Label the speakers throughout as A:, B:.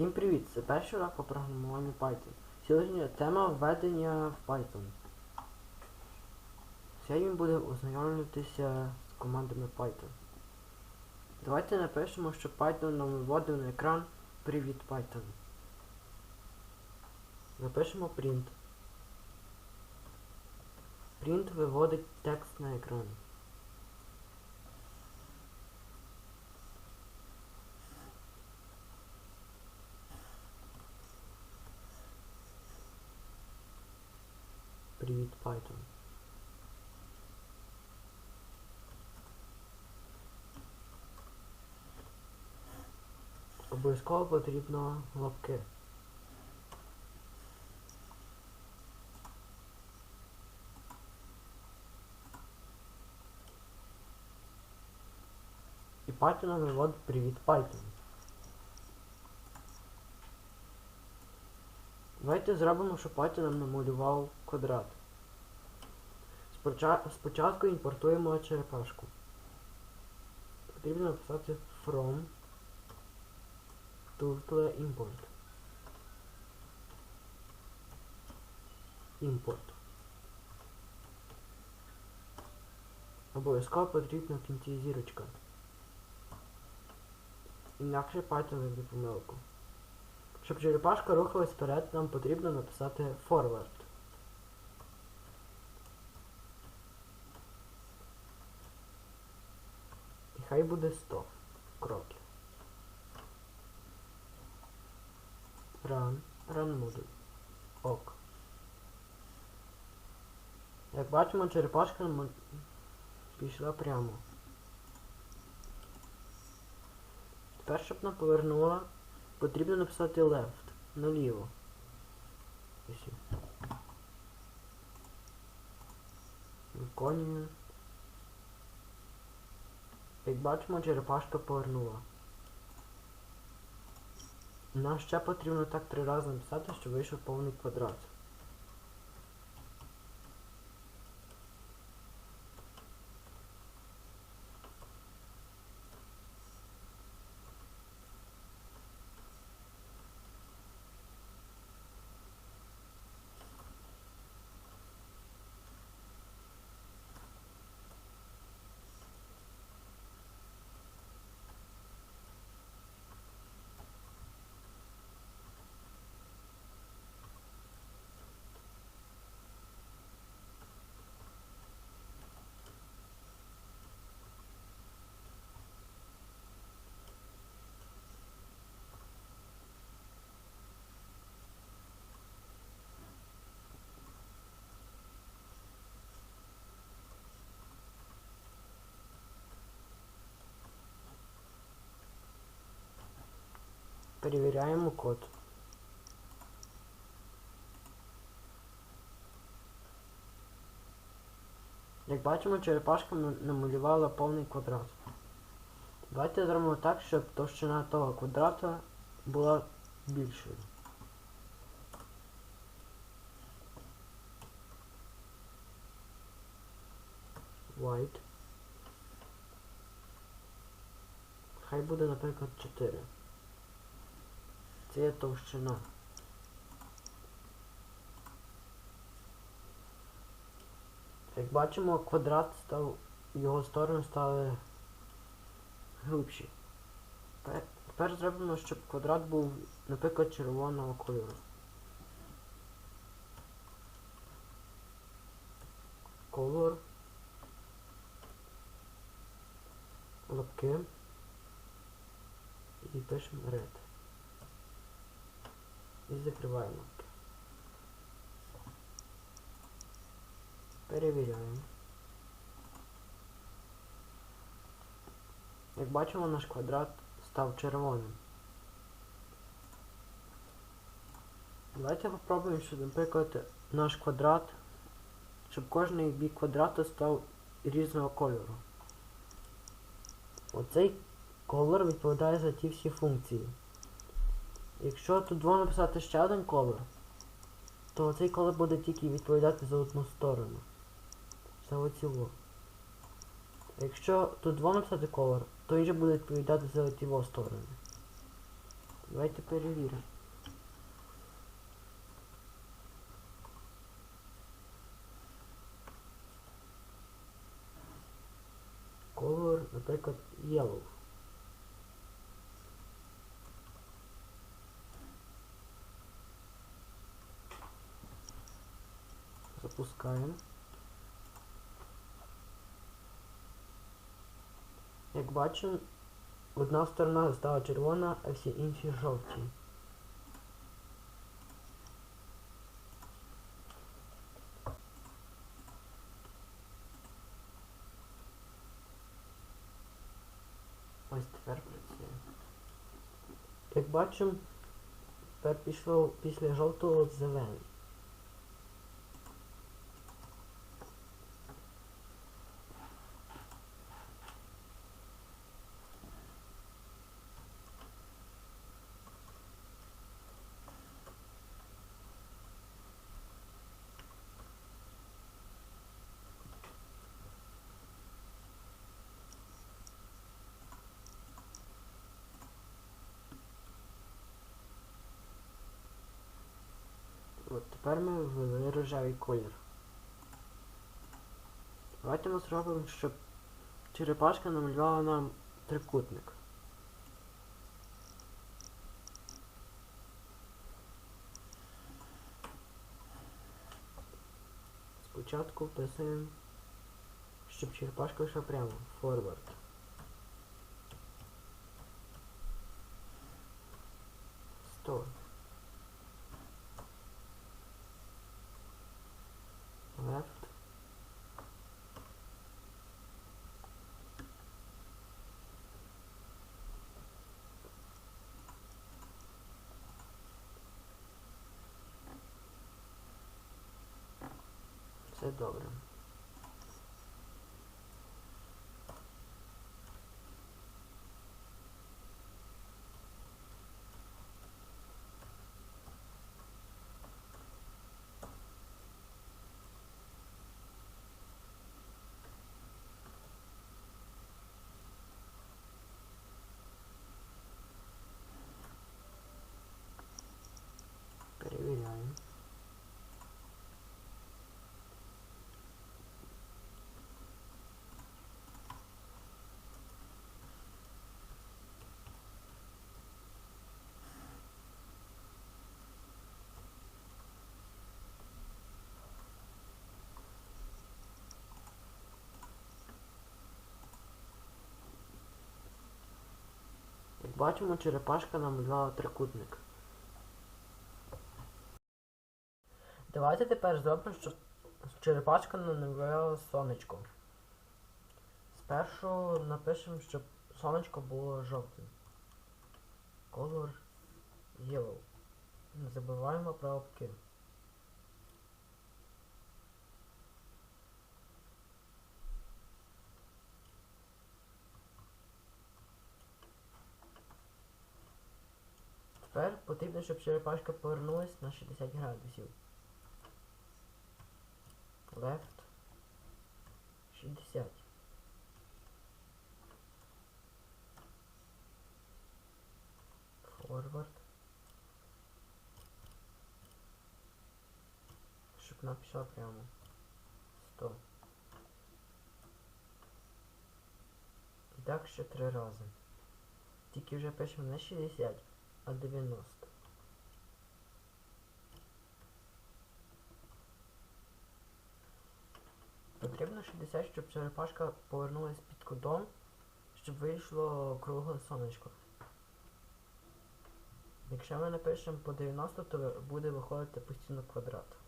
A: Всім привіт! Це перший урок по програмуванню Python. Сьогодні тема введення в Python. Сьогодні буде ознайомлюватися з командами Python. Давайте напишемо, що Python нам виводив на екран Привіт Python. Напишемо print. Print виводить текст на екран. Привіт Python. Обов'язково потрібно лапки. І Python виводить привіт Python. Давайте зробимо, щоб Python нам намалював квадрат. Споча- Спочатку імпортуємо черепашку. Потрібно написати from turtle import. Import. Обов'язково потрібна в кінці зірочка. Інакше Python виб'є помилку. Щоб черепашка рухалась вперед, нам потрібно написати forward. І хай буде 100 кроків. Run, run module. Ок. Як бачимо, черепашка пішла прямо. Тепер, щоб вона повернула, потрібно написати left, наліво. Ось. Виконуємо. Як бачимо, черепашка повернула. Нам ще потрібно так три рази написати, щоб вийшов повний квадрат. Перевіряємо код. Як бачимо, черепашка намалювала повний квадрат. Давайте зробимо так, щоб товщина того квадрата була більшою. White. Хай буде, наприклад, 4. Це товщина. Як бачимо, квадрат став, його сторони стали грубші. Тепер- зробимо, щоб квадрат був, наприклад, червоного кольору. Color. Лапки. І пишемо red. І закриваємо. Перевіряємо. Як бачимо, наш квадрат став червоним. Давайте попробуємо, щоб, наприклад, наш квадрат, щоб кожний бік квадрата став різного кольору. Оцей колор відповідає за ті всі функції. Якщо тут двом написати ще один колор, то цей колор буде тільки відповідати за одну сторону. За оціло. Якщо тут двом написати колор, то він же буде відповідати за ті сторони. Давайте перевіримо. Color, наприклад, yellow. Запускаємо. Як бачимо, одна сторона стала червона, а всі інші жовті. Ось тепер працює. Як бачимо, тепер пішло після жовтого зелений. Тепер ми ввели рожевий колір. Давайте ми зробимо, щоб черепашка намалювала нам трикутник. Спочатку вписуємо, щоб черепашка йшла прямо. Forward. Сто. Left. Все добре. Перевіряємо. Як бачимо, черепашка намалювала трикутник. Давайте тепер зробимо, щоб черепашка намалювала сонечко. Спершу напишемо, щоб сонечко було жовтим. Color yellow. Не забуваємо про обки. Тепер потрібно, щоб черепашка повернулась на 60 градусів. Left 60. Forward. Щоб вона пішла прямо. 100. І так ще три рази. Тільки вже пишемо не 60, а 90. Потрібно 60, щоб черепашка повернулася під кутом, щоб вийшло кругле сонечко. Якщо ми напишемо по 90, то буде виходити постійно квадрат.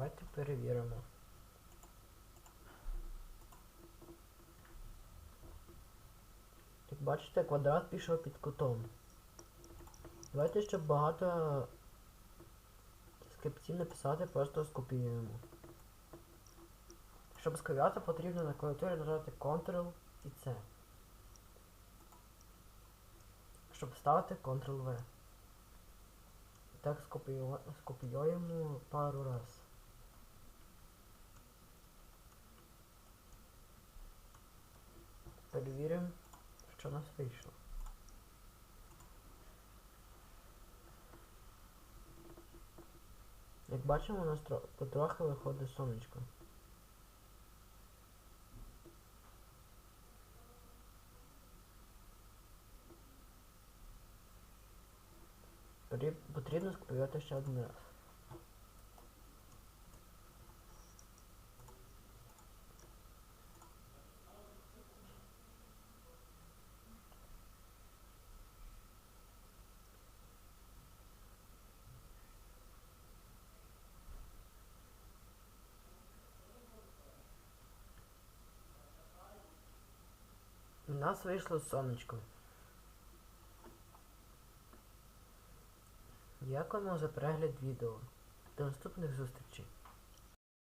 A: Давайте перевіримо. Як бачите, квадрат пішов під кутом. Давайте, щоб багато скрипців написати, просто скопіюємо. Щоб скопіювати, потрібно на клавіатурі нажати Ctrl і C. Щоб вставити Ctrl-V. Так скопіюємо пару раз. Перевіримо, що у нас вийшло. Як бачимо, у нас потрохи виходить сонечко. Потрібно скопіювати ще один раз. Нас вийшло сонечко. Дякуємо за перегляд відео. До наступних зустрічей.